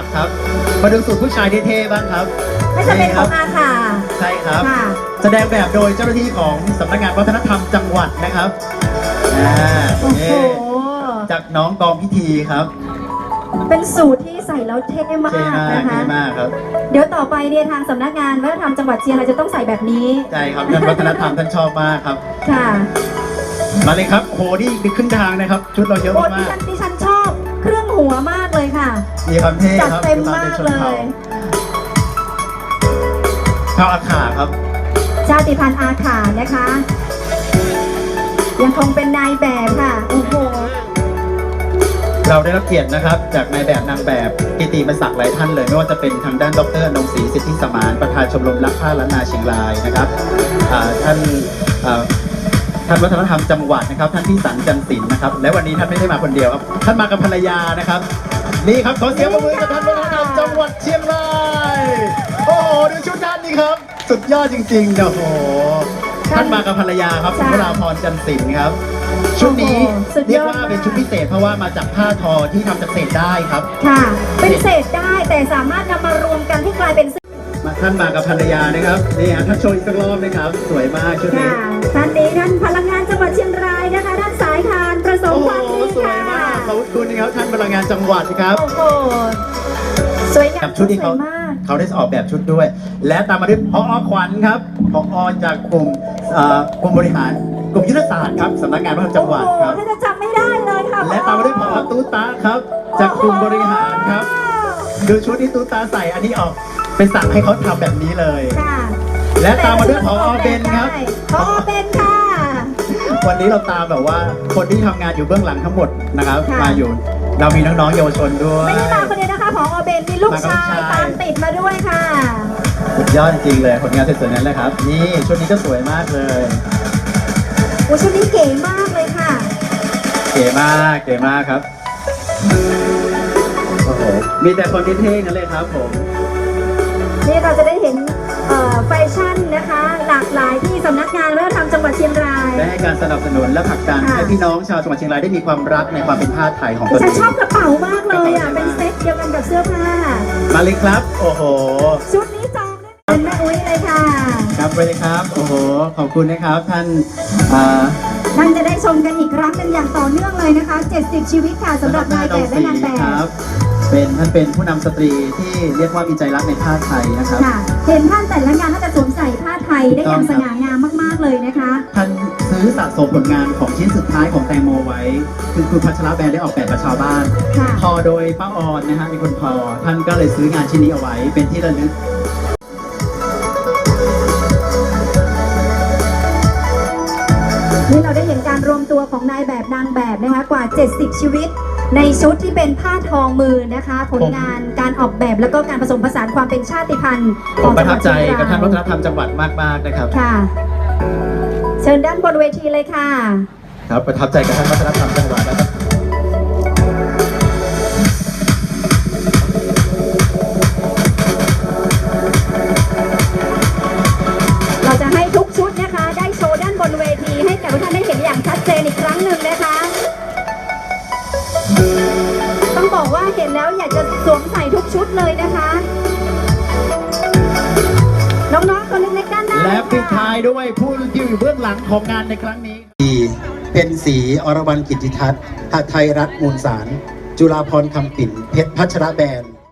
กครับ มาดูสูตรผู้ชายเท่ๆบ้างครับไม่จะเป็นของครับอาค่ะ ใช่ครับ ค่ะ แสดงแบบโดยเจ้าหน้าที่ของสำนักงานวัฒนธรรมจังหวัดนะครับอ่าโอ้โห นี่จากน้องกองพิธีครับเป็นสูตรที่ใส่แล้วเท่มาเท่กมากนะคะ เท่มากครับ เดี๋ยวต่อไปเนี่ยทางสำนักงานวัฒนธรรมจังหวัดเชียงรายจะต้องใส่แบบนี้ ใช่ครับท่านวัฒนธรรมท่านชอบมากครับ ค่ะ มาเลยครับโหนี่อีกครึ่งทางนะครับ ชุดเราเยอะโอ้ดิมากฉันดิฉันชอบเครื่องหัวมากเลย ค่ะๆมีความเท่จัดครับเต็มควมากป็นชนเลผ่ายชาวอาขาครับ ชาติพันธุ์อาขานะคะ ยังคงเป็นนายแบบค่ะ โอ้โห เราได้รับเกียรตินะครับ จากนายแบบนางแบบกิติมศักดิ์หลายท่านเลย ไม่ว่าจะเป็นทางด้านดรนงศรีสิทธิสมานประธานชมรมรักผ้าล้านนาเชียงรายนะครับอ่าท่านอ่า ท่านวัฒนธรรมจังหวัดนะครับ ท่านพี่สันจันสินนะครับ และวันนี้ท่านไม่ได้มาคนเดียวครับ ท่านมากับภรรยานะครับ นี่ครับขอเสียงปรบมือกับท่านวัฒนธรรมจังหวัดเชียงรายโอ้โหดูชุดท่านนี่ครับ สุดยอดจริงๆโอ้โหท่านมากับภรรยาครับคุณวราพรจันสินครับชุดนี้โอ้โหสุดยอดเรียกว่าเป็นชุดพิเศษเพราะว่ามาจากผ้าทอที่ทำจากเศษได้ครับ ค่ะ เป็นเศษได้แต่สามารถนำมารวมกันที่กลายเป็นเสื้อมา ท่านมากับภรรยานะครับนี่ฮะท่านโชว์อีกสักรอบนะครับ สวยมากชุดนี้ ค่ะท่านนี้ท่านพลังงานจังหวัดเชียงรายนะคะท่านสายทานประสงโอ้ค์โหความดีสวยค่ะมากขอบคุณนะครับท่านพลังงานจังหวัดครับ โอ้โหสวยงากัมบชุดที่สเขาวยมากเขาได้ออกแบบชุดด้วย และตามมาด้วยพอขวัญครับพอจากกลุ่มเอ่อกลุ่มบริหารกลุ่มยุทธศาสตร์ครับสำนักงานวัฒนธรรมจังหวัดโอ้โหครับถ้าจะจำไม่ได้เลยค่ะและตามมาด้วยพอตู้ตาครับ จากกลุ่มบริหารครับ ดูชุดที่ตู้ตาใส่อันนี้ออกเป็นสั่งให้เขาทำแบบนี้เลย ค่ะและตามมาด้วยพอเบนครับ พอเบนค่ะ วันนี้เราตามแบบว่าคนที่ทำงานอยู่เบื้องหลังทั้งหมดนะครับ ค่ะ มาอยู่ เรามีน้องๆเยาวชนด้วย ไม่ได้มาคนเดียวนะคะพอเบนมีลูกชายมากับลูกชายตามติดมาด้วยค่ะ สุดยอดจริงๆเลยผลงานสวยๆนั้นเลยครับ นี่ชุดนี้ก็สวยมากเลย โอ้ชุดนี้เก๋มากเลยค่ะ เก๋มากเก๋มากครับ โอ้โหมีแต่คนเท่ๆนั่นเลยครับผม นี่เราจะได้เห็นเอ่อแฟชั่นนะคะ หลากหลายที่สำนักงานวัฒนธรรมจังหวัดเชียงราย ได้ให้การสนับสนุนและผลักดันค่ะ ให้พี่น้องชาวจังหวัดเชียงรายได้มีความรักในความเป็นผ้าไทยของตดินฉัเอนชอบงกระเป๋ามากเลยอะกระเป๋าเป็นเซ็ตเดียวกันกับเสื้อผ้า มาเลยครับ โอ้โห ชุดนี้จองได้เป็นแม่อุ้ยเลยค่ะ ครับไปเลยครับ โอ้โห ขอบคุณนะครับท่านอ่าท่านจะได้ชมกันอีกครั้งหนึ่งอย่างต่อเนื่องเลยนะคะ 70 ชีวิตค่ะสำหรับนายแบบและนางแบครับบ เป็นท่านเป็นผู้นำสตรีที่เรียกว่ามีใจรักในผ้าไทยนะครับ ค่ะ เห็นท่านแต่ละงานท่านจะสวมใส่ผ้าไทยได้อย่างสง่างามมากๆเลยนะคะ ท่านซื้อสะสมผลงานของชิ้นสุดท้ายของแตงโมไว้ คือคุณพัชรแบรนด์ได้ออกแบบกับชาวบ้าน ค่ะ พอโดยป้าออนนะฮะเป็นคนพอ ท่านก็เลยซื้องานชิ้นนี้เอาไว้เป็นที่ระลึกนี่เราได้เห็นการรวมตัวของนายแบบนางแบบนะคะกว่า 70 ชีวิต ในชุดที่เป็นผ้าทองมือนะคะ ผลงานการออกแบบแล้วก็การผสมผสานความเป็นชาติพันธุ์ผมประทับใจของกับท่านวัฒจันงหวัดธรรมจังหวัดมากๆนะครับ ค่ะ เชิญด้านบนเวทีเลยค่ะ ครับประทับใจกับท่านวัฒนธรรมจังหวัดนะายด้วยผู้อยู่เบื้องหลังของงานในครั้งนี้ เป็นสีอรวรรณกิติทัศน์หาไทยรัฐมูลสาร จุฬาพรคำปิ่น เพชรพัชระแบรนด์